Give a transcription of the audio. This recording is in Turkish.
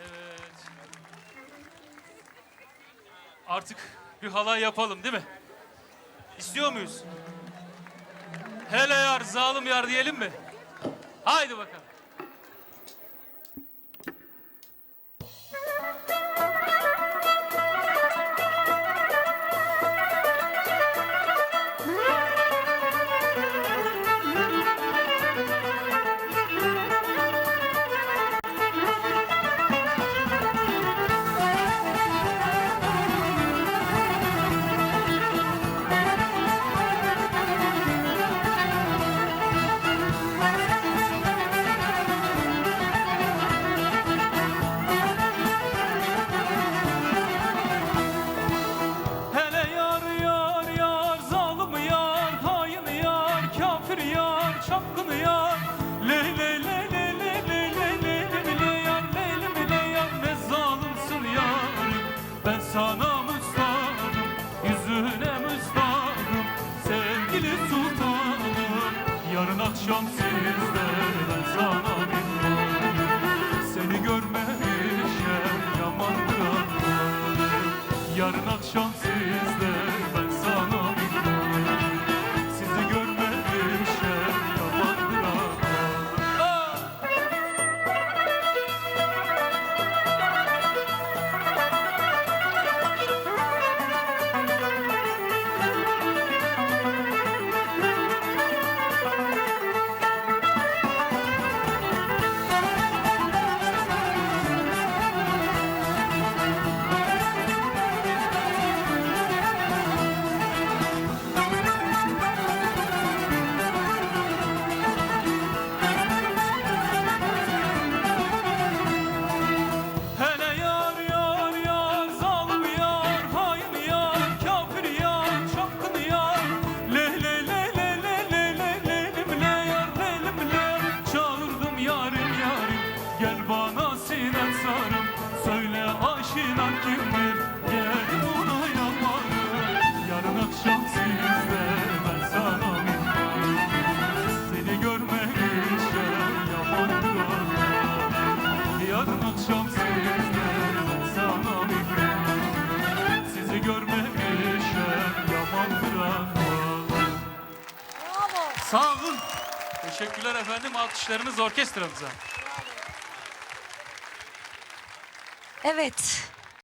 Evet. Artık bir halay yapalım değil mi? İstiyor muyuz? Hele yar, zalim yar diyelim mi? Haydi bakalım. Ben sana müstahım, yüzüne müstahım Sevgili sultanım, yarın akşam sizde ben sana minnahım Seni görmemişem yaman kıyamam Yarın akşam sizde. Sağ olun. Teşekkürler efendim. Alkışlarınız orkestramıza. Evet.